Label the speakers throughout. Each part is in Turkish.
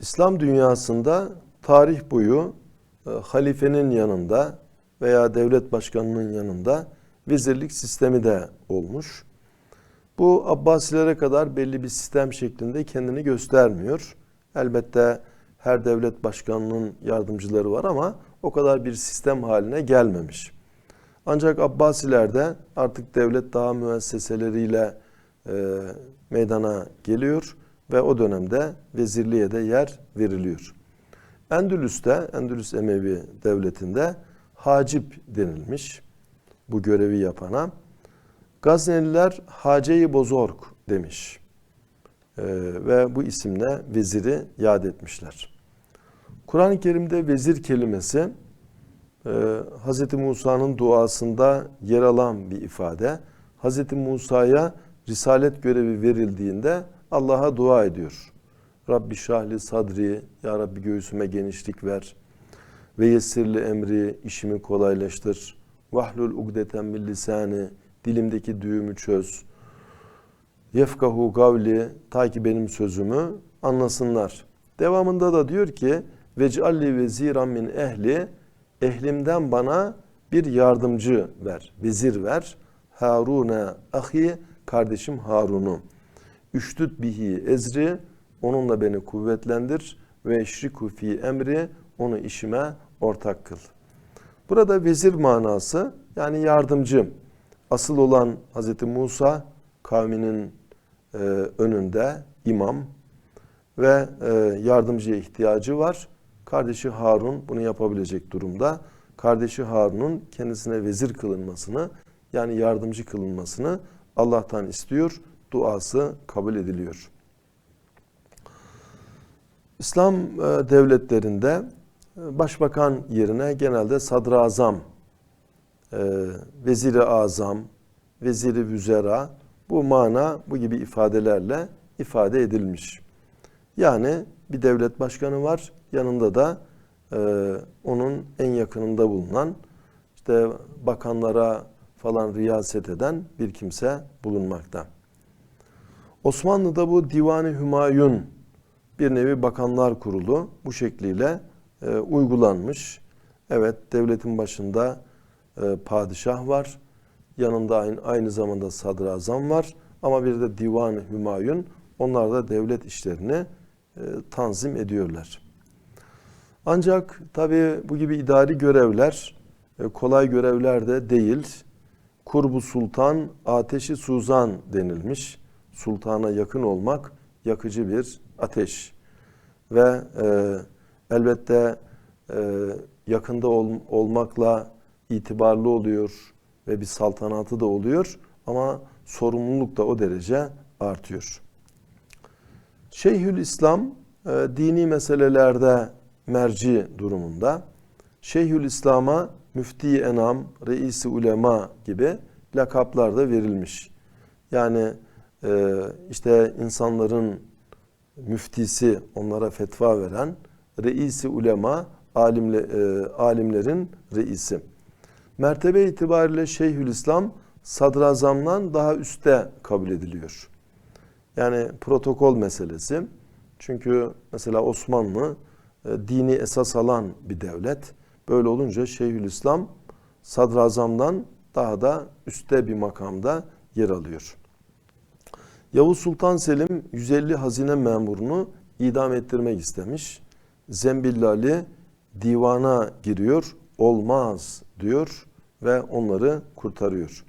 Speaker 1: İslam dünyasında tarih boyu e, halifenin yanında veya devlet başkanının yanında vezirlik sistemi de olmuş. Bu Abbasilere kadar belli bir sistem şeklinde kendini göstermiyor. Elbette her devlet başkanının yardımcıları var ama o kadar bir sistem haline gelmemiş. Ancak Abbasilerde artık devlet daha müesseseleriyle e, meydana geliyor ve o dönemde vezirliğe de yer veriliyor. Endülüs'te, Endülüs Emevi Devleti'nde hacip denilmiş bu görevi yapana. Gazneliler Hace-i Bozorg demiş Ee, ve bu isimle veziri yad etmişler. Kur'an-ı Kerim'de vezir kelimesi e, Hz. Musa'nın duasında yer alan bir ifade. Hz. Musa'ya risalet görevi verildiğinde Allah'a dua ediyor. Rabbi şahli sadri, Ya Rabbi göğsüme genişlik ver. Ve yessirli emri, işimi kolaylaştır. Vahlul ugdeten min lisani, dilimdeki düğümü çöz. Yefkahu gavli, ta ki benim sözümü anlasınlar. Devamında da diyor ki, Vec'alli veziran min ehli, ehlimden bana bir yardımcı ver, vezir ver. Harune ahi, kardeşim Harun'u. Üştüt bihi ezri, onunla beni kuvvetlendir ve eşriku fi emri, onu işime ortak kıl. Burada vezir manası yani yardımcı. Asıl olan Hz. Musa kavminin e, önünde imam ve e, yardımcıya ihtiyacı var. Kardeşi Harun bunu yapabilecek durumda. Kardeşi Harun'un kendisine vezir kılınmasını yani yardımcı kılınmasını Allah'tan istiyor. Duası kabul ediliyor. İslam e, devletlerinde e, başbakan yerine genelde sadrazam, e, veziri azam, veziri vüzera bu mana bu gibi ifadelerle ifade edilmiş. Yani bir devlet başkanı var, yanında da onun en yakınında bulunan işte bakanlara falan riyaset eden bir kimse bulunmakta. Osmanlı'da bu Divan-ı Hümayun bir nevi bakanlar kurulu bu şekliyle e, uygulanmış. Evet devletin başında e, padişah var. Yanında aynı, aynı zamanda sadrazam var. Ama bir de Divan-ı Hümayun onlar da devlet işlerini e, tanzim ediyorlar. Ancak tabi bu gibi idari görevler e, kolay görevler de değil. Kurbu sultan, ateşi suzan denilmiş. Sultana yakın olmak yakıcı bir ateş. Ve e, elbette e, yakında ol, olmakla itibarlı oluyor ve bir saltanatı da oluyor ama sorumluluk da o derece artıyor. Şeyhül İslam e, dini meselelerde merci durumunda. Şeyhül İslam'a müfti enam, reisi ulema gibi lakaplar da verilmiş. Yani e, işte insanların müftisi, onlara fetva veren, reisi ulema, alimle, e, alimlerin reisi. Mertebe itibariyle Şeyhülislam sadrazamdan daha üstte kabul ediliyor. Yani protokol meselesi. Çünkü mesela Osmanlı e, dini esas alan bir devlet. Böyle olunca Şeyhülislam sadrazamdan daha da üstte bir makamda yer alıyor. Yavuz Sultan Selim 150 hazine memurunu idam ettirmek istemiş. Zembillali divana giriyor, olmaz diyor ve onları kurtarıyor.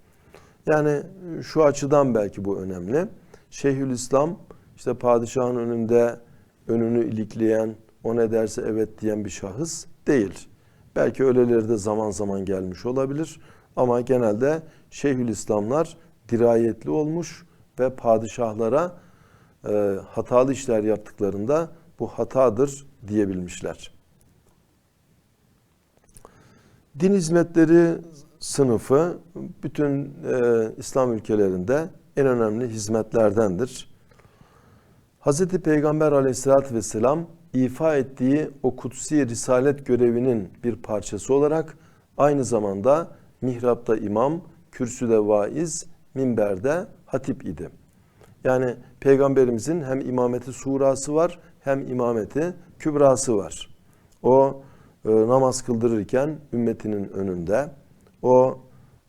Speaker 1: Yani şu açıdan belki bu önemli. Şeyhülislam işte padişahın önünde önünü ilikleyen, o ne derse evet diyen bir şahıs değil. Belki öyleleri de zaman zaman gelmiş olabilir ama genelde Şeyhülislamlar dirayetli olmuş ve padişahlara e, hatalı işler yaptıklarında bu hatadır diyebilmişler. Din hizmetleri sınıfı bütün e, İslam ülkelerinde en önemli hizmetlerdendir. Hz. Peygamber aleyhissalatü vesselam ifa ettiği o kutsi risalet görevinin bir parçası olarak aynı zamanda mihrapta imam, kürsüde vaiz, minberde hatip idi. Yani peygamberimizin hem imameti surası var hem imameti kübrası var. O e, namaz kıldırırken ümmetinin önünde, o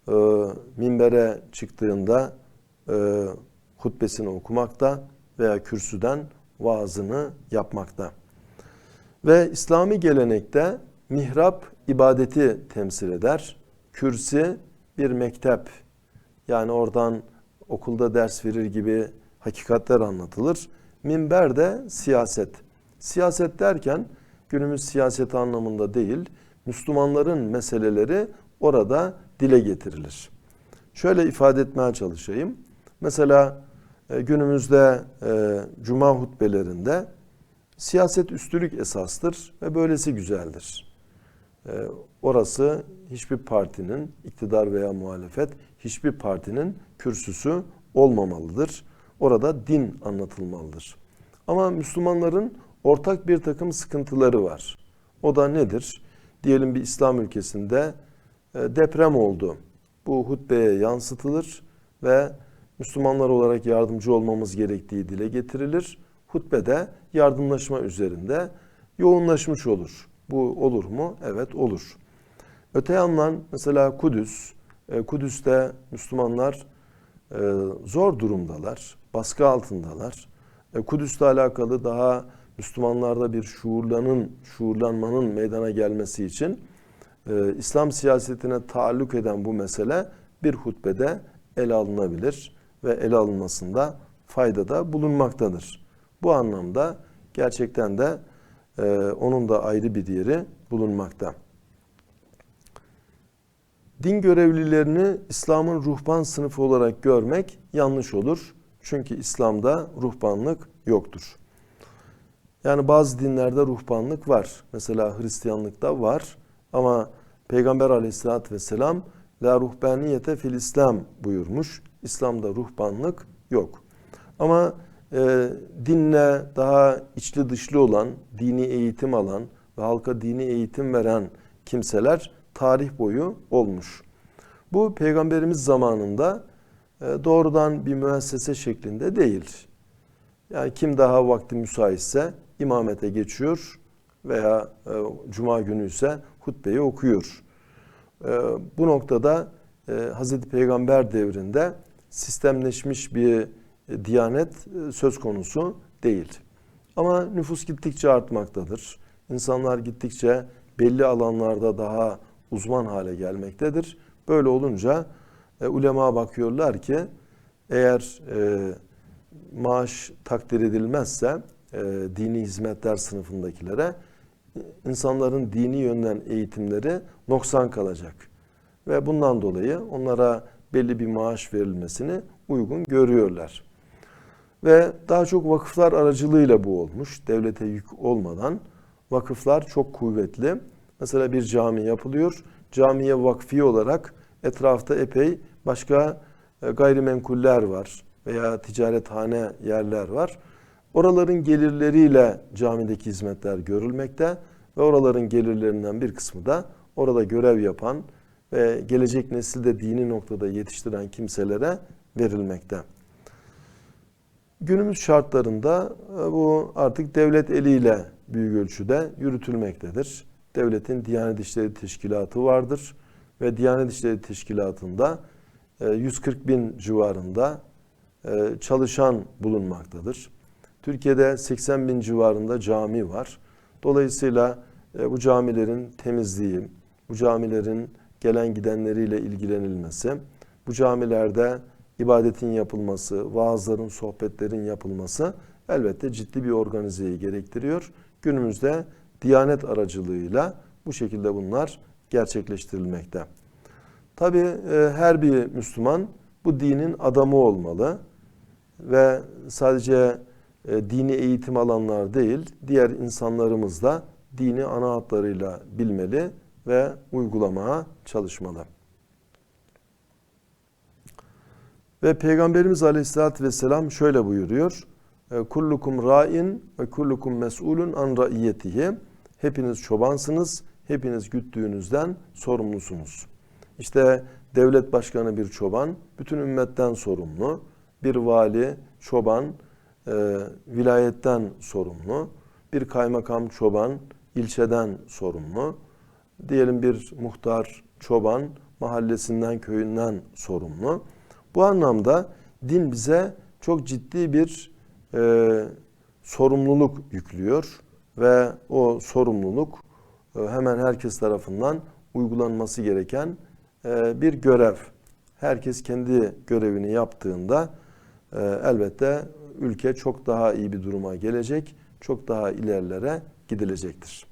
Speaker 1: e, minbere çıktığında e, hutbesini okumakta veya kürsüden vaazını yapmakta. Ve İslami gelenekte mihrap ibadeti temsil eder. Kürsi bir mektep. Yani oradan okulda ders verir gibi hakikatler anlatılır. Minber de siyaset. Siyaset derken günümüz siyaseti anlamında değil, Müslümanların meseleleri orada dile getirilir. Şöyle ifade etmeye çalışayım. Mesela e, günümüzde e, cuma hutbelerinde siyaset üstülük esastır ve böylesi güzeldir. E, orası hiçbir partinin, iktidar veya muhalefet, hiçbir partinin kürsüsü olmamalıdır. Orada din anlatılmalıdır. Ama Müslümanların ortak bir takım sıkıntıları var. O da nedir? Diyelim bir İslam ülkesinde deprem oldu. Bu hutbeye yansıtılır ve Müslümanlar olarak yardımcı olmamız gerektiği dile getirilir. Hutbede yardımlaşma üzerinde yoğunlaşmış olur. Bu olur mu? Evet olur. Öte yandan mesela Kudüs, e, Kudüs'te Müslümanlar e, zor durumdalar, baskı altındalar. E, Kudüs'le alakalı daha Müslümanlarda bir şuurlanın, şuurlanmanın meydana gelmesi için İslam siyasetine taalluk eden bu mesele bir hutbede ele alınabilir ve ele alınmasında faydada bulunmaktadır. Bu anlamda gerçekten de e, onun da ayrı bir yeri bulunmakta. Din görevlilerini İslam'ın ruhban sınıfı olarak görmek yanlış olur. Çünkü İslam'da ruhbanlık yoktur. Yani bazı dinlerde ruhbanlık var. Mesela Hristiyanlıkta var. Ama Peygamber aleyhissalatü vesselam La ruhbaniyete fil İslam buyurmuş. İslam'da ruhbanlık yok. Ama e, dinle daha içli dışlı olan, dini eğitim alan ve halka dini eğitim veren kimseler tarih boyu olmuş. Bu peygamberimiz zamanında e, doğrudan bir müessese şeklinde değil. Yani kim daha vakti müsaitse imamete geçiyor veya e, cuma günü ise hutbeyi okuyor. E, bu noktada Hazreti Peygamber devrinde sistemleşmiş bir diyanet söz konusu değil. Ama nüfus gittikçe artmaktadır. İnsanlar gittikçe belli alanlarda daha uzman hale gelmektedir. Böyle olunca e, ulema bakıyorlar ki eğer e, maaş takdir edilmezse e, dini hizmetler sınıfındakilere insanların dini yönden eğitimleri noksan kalacak. Ve bundan dolayı onlara belli bir maaş verilmesini uygun görüyorlar. Ve daha çok vakıflar aracılığıyla bu olmuş. Devlete yük olmadan vakıflar çok kuvvetli. Mesela bir cami yapılıyor. Camiye vakfi olarak etrafta epey başka e, gayrimenkuller var veya ticarethane yerler var. Oraların gelirleriyle camideki hizmetler görülmekte ve oraların gelirlerinden bir kısmı da orada görev yapan ve gelecek nesilde dini noktada yetiştiren kimselere verilmekte. Günümüz şartlarında e, bu artık devlet eliyle büyük ölçüde yürütülmektedir. Devletin Diyanet İşleri Teşkilatı vardır ve Diyanet İşleri Teşkilatı'nda 140 e, bin civarında e, çalışan bulunmaktadır. Türkiye'de 80 bin civarında cami var. Dolayısıyla bu camilerin temizliği, bu camilerin gelen gidenleriyle ilgilenilmesi, bu camilerde ibadetin yapılması, vaazların, sohbetlerin yapılması elbette ciddi bir organizeyi gerektiriyor. Günümüzde Diyanet aracılığıyla bu şekilde bunlar gerçekleştirilmekte. Tabi e, her bir Müslüman bu dinin adamı olmalı ve sadece e, dini eğitim alanlar değil, diğer insanlarımız da dini ana hatlarıyla bilmeli ve uygulamaya çalışmalı. Ve Peygamberimiz Aleyhisselatü Vesselam şöyle buyuruyor. E, kullukum ra'in ve kullukum mes'ulun an ra'iyetihi. Hepiniz çobansınız, hepiniz güttüğünüzden sorumlusunuz. İşte devlet başkanı bir çoban, bütün ümmetten sorumlu. Bir vali çoban e, vilayetten sorumlu, bir kaymakam çoban ilçeden sorumlu, diyelim bir muhtar çoban mahallesinden, köyünden sorumlu. Bu anlamda din bize çok ciddi bir e, sorumluluk yüklüyor ve o sorumluluk e, hemen herkes tarafından uygulanması gereken e, bir görev. Herkes kendi görevini yaptığında e, elbette ülke çok daha iyi bir duruma gelecek, çok daha ilerlere gidilecektir.